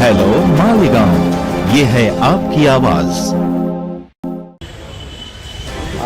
Hello Malegaon ये है आपकी आवाज़.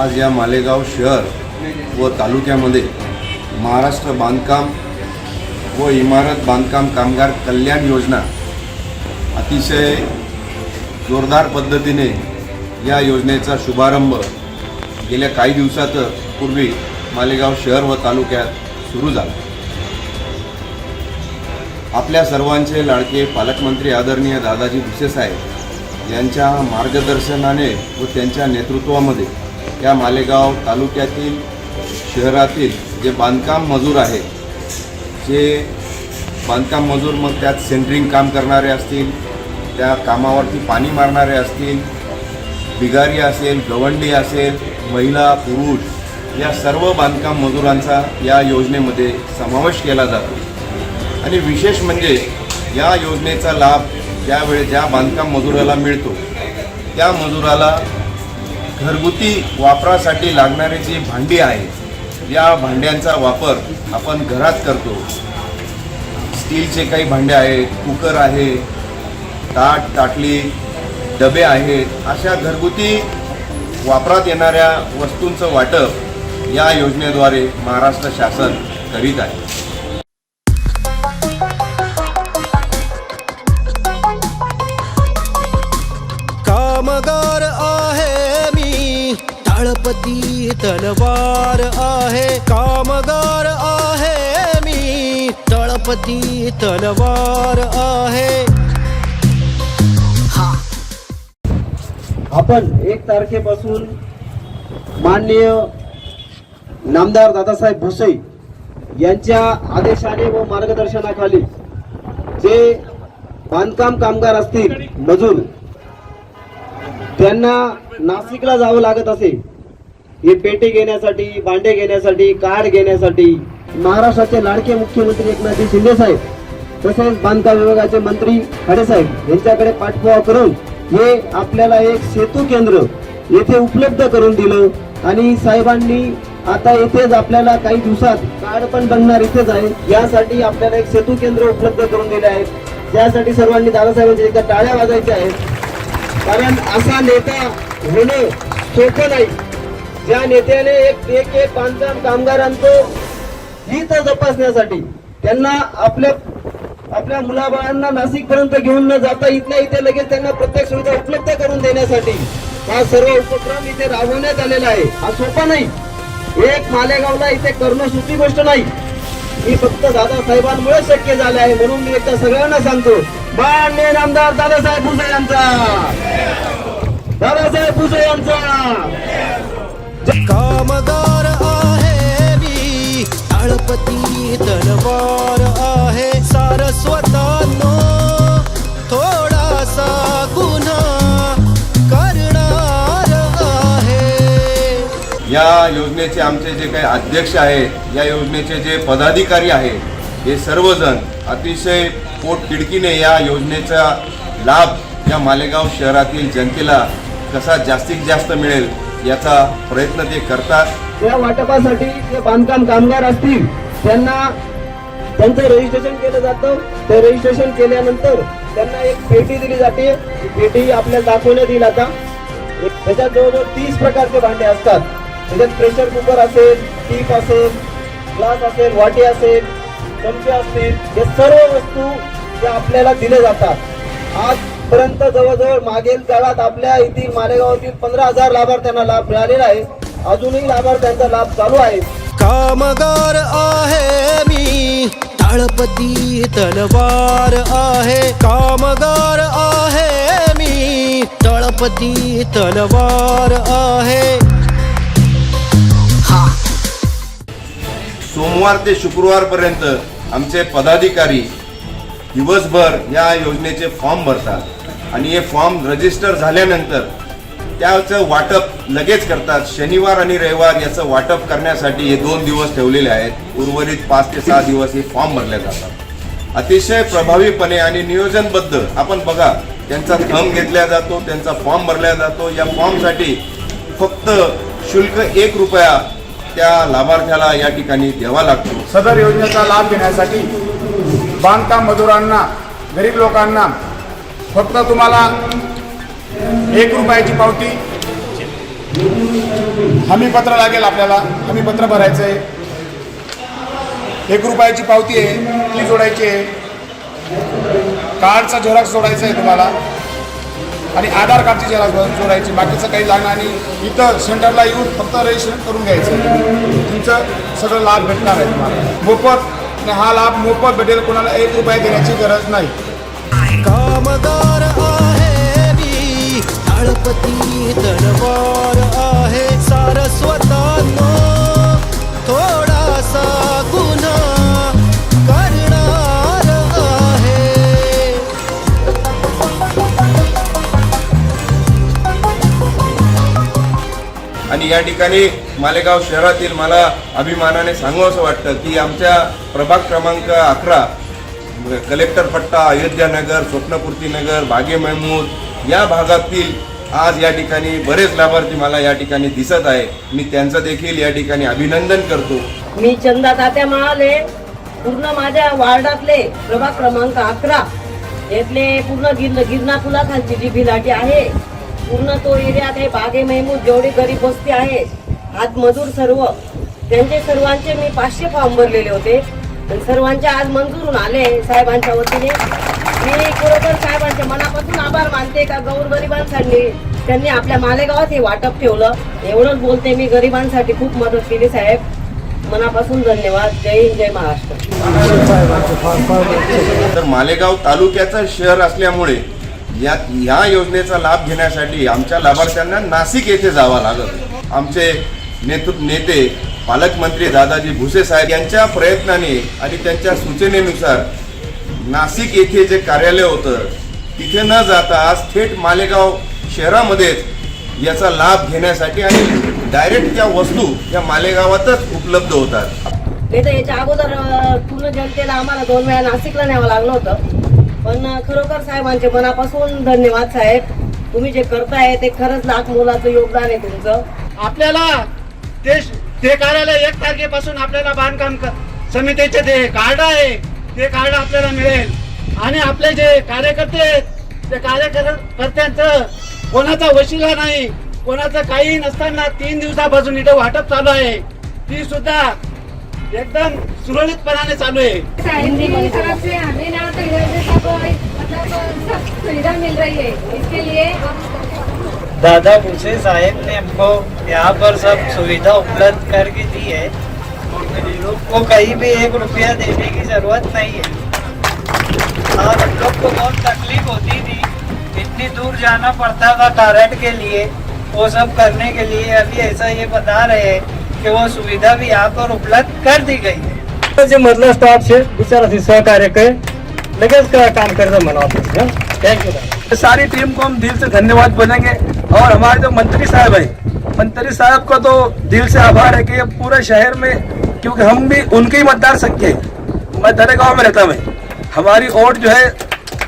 आज या मालेगाव शहर व तालुक्यामध्ये महाराष्ट्र बांधकाम व इमारत बांधकाम कामगार कल्याण योजना अतिशय जोरदार पद्धतीने या योजनेचा शुभारंभ गेल्या काही दिवसात पूर्वी मालेगाव शहर व तालुक्यात सुरू झाला. आपल्या सर्वांचे लाडके पालकमंत्री आदरणीय दादाजी भुसे साहेब यांच्या मार्गदर्शनाने व त्यांच्या नेतृत्वामध्ये या मालेगाव तालुक्यातील शहरातील जे बांधकाम मजूर आहे जे बांधकाम मजूर मग त्यात सेंटरिंग काम करणारे असतील त्या कामावरती पाणी मारणारे असतील बिगारी असेल गवंडी असेल महिला पुरुष या सर्व बांधकाम मजुरांचा या योजनेमध्ये समावेश केला जातो. आणि विशेष म्हणजे या योजनेचा लाभ ज्यावेळी ज्या बांधकाम मजुराला मिळतो त्या मजुराला घरगुती वापरासाठी लागणारी जी भांडी आहेत या भांड्यांचा वापर आपण घरात करतो. स्टीलचे काही भांडे आहेत कुकर आहे ताट ताटली डबे आहेत अशा घरगुती वापरात येणाऱ्या वस्तूंचं वाटप या योजनेद्वारे महाराष्ट्र शासन करीत आहे. तळपती तलवार आहे कामगार आहे मी. तळपती तलवार आहे. आपण एक तारखेपासून माननीय नामदार दादासाहेब भुसे यांच्या आदेशाने व मार्गदर्शनाखाली जे बांधकाम कामगार असतील मजूर त्यांना नाशिकला जावं लागत असे हे पेटे घेण्यासाठी भांडे घेण्यासाठी कार्ड घेण्यासाठी महाराष्ट्राचे लाडके मुख्यमंत्री एकनाथजी शिंदे साहेब तसेच बांधकाम विभागाचे मंत्री खडेसाहेब यांच्याकडे पाठपुरावा करून हे आपल्याला एक सेतू केंद्र येथे उपलब्ध करून दिलं आणि साहेबांनी आता येथेच आपल्याला काही दिवसात कार्ड पण बनणार इथेच आहे. यासाठी आपल्याला एक सेतू केंद्र उपलब्ध करून दिले आहे त्यासाठी सर्वांनी दादासाहेबांच्या एकदा टाळ्या वाजायच्या आहेत. कारण असा नेता होणं सोपं नाही. त्या नेत्याने एक एक एक बांधकाम कामगारांचं हित तपासण्यासाठी त्यांना आपल्या आपल्या मुलाबाळांना नाशिक पर्यंत घेऊन न जाता इथल्या इथे लगेच त्यांना प्रत्येक सुविधा उपलब्ध करून देण्यासाठी हा सर्व उपक्रम इथे राबवण्यात आलेला आहे. हा सोपा नाही. एक मालेगावला इथे करणं सोपी गोष्ट नाही. ही फक्त दादासाहेबांमुळे शक्य झाले आहे म्हणून मी एकदा सगळ्यांना सांगतो मान्य नामदार दादासाहेब भुसे यांचा! दादासाहेब भुसे यांचा! कामगार आहे मी अळपती तलवार आहे सारस्वतानो थोडासा गुन्हा करणार आहे. या योजनेचे आमचे जे काही अध्यक्ष आहेत या योजनेचे जे पदाधिकारी आहेत हे सर्वजण अतिशय पोट खिडकीने या योजनेचा लाभ या मालेगाव शहरातील जनतेला कसा जास्तीत जास्त मिळेल याचा प्रयत्न ते करतात. या वाटपासाठी जे बांधकाम कामगार असतील त्यांना त्यांचं रजिस्ट्रेशन केलं जातं. ते रजिस्ट्रेशन केल्यानंतर त्यांना एक पेटी दिली जाते. पेटी आपल्याला दाखवण्यात येईल आता. एक- त्याच्यात जवळजवळ तीस प्रकारचे भांडे असतात. त्याच्यात प्रेशर कुकर असेल टीप असेल ग्लास असेल वाटी असेल चमचे असतील हे सर्व वस्तू त्या आपल्याला दिल्या जातात. आज आजपर्यंत जवळजवळ मागील काळात आपल्या येथील मालेगावातील पंधरा हजार लाभार्थ्यांना लाभ मिळालेला आहे. अजूनही लाभार्थ्यांचा लाभ चालू आहे. कामगार आहे मी. तळपती तलवार आहे. कामगार आहे मी. तळपती तलवार आहे. सोमवार ते शुक्रवारपर्यंत आमचे पदाधिकारी दिवसभर या योजनेचे फॉर्म भरतात. आणि हे फॉर्म रजिस्टर झाल्यानंतर त्याचं वाटप लगेच करतात. शनिवार आणि रविवार याचं वाटप करण्यासाठी हे दोन दिवस ठेवलेले आहेत. उर्वरित पाच ते सहा दिवस हे फॉर्म भरले जातात. अतिशय प्रभावीपणे आणि नियोजनबद्ध आपण बघा त्यांचा थम घेतला जातो त्यांचा फॉर्म भरला जातो. या फॉर्मसाठी फक्त शुल्क एक रुपया त्या लाभार्थ्याला या ठिकाणी द्यावा लागतो. सदर योजनेचा लाभ घेण्यासाठी बांधकाम मजुरांना गरीब लोकांना फक्त तुम्हाला एक रुपयाची पावती. हमीपत्र लागेल आपल्याला. हमीपत्र भरायचं आहे. एक रुपयाची पावती आहे. ती जोडायची आहे. कार्डचा झेरॉक्स जोडायचा आहे तुम्हाला. आणि आधार कार्डची झेरॉक्स जोडायची. बाकीचं काही लागणार आणि इथं सेंटरला येऊन फक्त रजिस्ट्रेशन करून घ्यायचं तुमचं सगळं लाभ भेटणार आहे तुम्हाला. मोफत आणि हा लाभ मोफत भेटेल. कोणाला एक रुपये देण्याची गरज नाही. कामगार आहे मी. तळपती तलवार आहे सारस्वतांनो थोडासा गुन्हा करणार आहे. आणि या ठिकाणी मालेगाव शहरातील मला अभिमानाने सांगू असं वाटतं की आमच्या प्रभाग क्रमांक अकरा म्हणजे कलेक्टर पट्टा अयोध्यानगर स्वप्नपूर्ती नगर बागे महमूद या भागातील आज या ठिकाणी बरेच लाभार्थी मला या ठिकाणी दिसत आहे. मी त्यांचं देखील या ठिकाणी अभिनंदन करतो. मी चंदा तात्या महाले पूर्ण माझ्या वार्डातले प्रभाग क्रमांक अकरा. यातले पूर्ण गिर गिरणा पुलाखालची जी भिलाटी आहे पूर्ण तो एरियात हे बागे मेहमूद जेवढे गरीब वस्ती आहे हातमजूर सर्व त्यांचे सर्वांचे मी पाचशे फॉर्म भरलेले होते. पण सर्वांचे आज मंजूर होऊन आले साहेबांच्या वतीने. मी खरोखर साहेबांच्या मनापासून आभार मानते का गौर गरिबांसाठी त्यांनी आपल्या मालेगावात हे वाटप ठेवलं. एवढंच बोलते मी गरिबांसाठी खूप मदत केली साहेब. मनापासून धन्यवाद. जय हिंद जय महाराष्ट्र. तर मालेगाव तालुक्याचं शहर असल्यामुळे या ह्या योजनेचा लाभ घेण्यासाठी आमच्या लाभार्थ्यांना नाशिक येथे जावं लागत आमचे नेतृ नेते पालकमंत्री दादाजी भुसे साहेब यांच्या प्रयत्नाने आणि त्यांच्या सूचनेनुसार नाशिक येथे जे कार्यालय होतं तिथे न जाता आज थेट मालेगाव शहरामध्येच याचा लाभ घेण्यासाठी आणि डायरेक्ट त्या वस्तू या मालेगावातच उपलब्ध होतात. नाही तर याच्या अगोदर पूर्ण जनतेला आम्हाला दोन वेळा नाशिकला न्यावं लागलं होतं. पण खरोखर साहेबांचे मनापासून धन्यवाद साहेब. तुम्ही जे करताय ते खरंच लाख मोलाचं योगदान आहे तुमचं. आपल्याला ते ते कार्यालय एक तारखेपासून आपल्याला बांधकाम समितीचे जे कार्ड आहे. ते कार्ड आपल्याला मिळेल. आणि आपले जे कार्यकर्ते आहेत ते कार्यकर्त्यांचं कोणाचा वशिला नाही कोणाचं काही नसताना तीन दिवसापासून इथे वाटप चालू आहे. ती सुद्धा एकदम सुरळीतपणाने चालू आहे. सुविधा मिल रही है इसके लिए दादा भूसे साहेब ने हमको यहाँ पर सब सुविधा उपलब्ध करके दी है लोग को कहीं भी एक रुपया देने की जरूरत नहीं है और हम लोग को बहुत तकलीफ होती थी इतनी दूर जाना पड़ता था कारण के लिए वो सब करने के लिए अभी ऐसा ये बता रहे हैं कि वो सुविधा भी यहाँ पर उपलब्ध कर दी गई है जे मधलं स्टाफ છે બિચારાથી सहकार्य કરે लगेच का काम करता म्हणा थँक्यू सारी टीम को हम दिल से धन्यवाद बोलेंगे और हमारे जो मंत्री साहब है, मंत्री साहब का तो दिल से आभार है कि ये पूरे शहर में, क्योंकि हम भी उनके ही मतदार संख्या है। मैं दरे गाँव में रहता हूँ। हमारी वोट जो है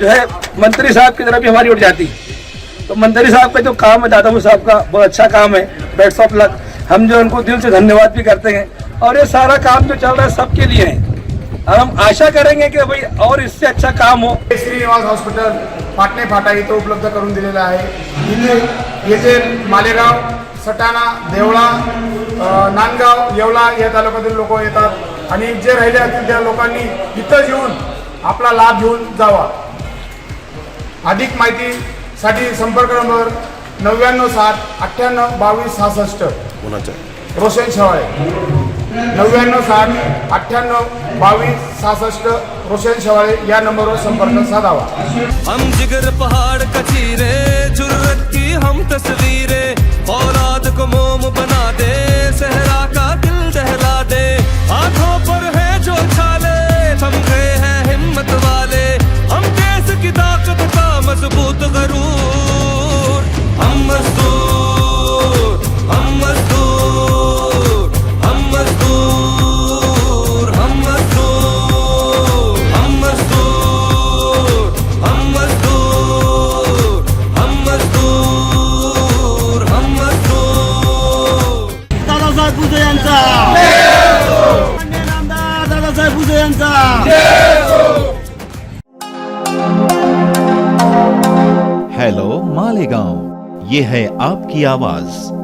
जो है मंत्री साहब की तरफ़ भी हमारी वोट जाती है। तो मंत्री साहब का जो काम है दादाबू साहब का बहुत अच्छा काम है बेड्स ऑफ़ लक हम जो उनको दिल से धन्यवाद भी करते हैं। और ये सारा काम जो चल रहा है, सबके लिए है। और हम आशा करेंगे कि भाई और इससे अच्छा काम हो। श्रीनिवास हॉस्पिटल पाटणे फाटा इथं उपलब्ध करून दिलेलं आहे. इथे येथे मालेगाव सटाणा देवळा नांदगाव येवला या तालुक्यातील लोक येतात. आणि जे राहिले असतील त्या लोकांनी इथं येऊन आपला लाभ घेऊन जावा. अधिक माहितीसाठी संपर्क नंबर नव्याण्णव सात अठ्ठ्याण्णव बावीस सहासष्ट. रोशन शेवाळे. नव्याण्णव साठ अठ्ठ्याण्णव बावीस सहासष्ट रोशन शेवाळे या नंबरवर संपर्क साधावा. हम जिगर पहाड़ कची रे जुर्रत की हम तस्वीरें औलाद को मोम बना दे सहरा का दिल दहला दे आंखों पर ये है आपकी आवाज।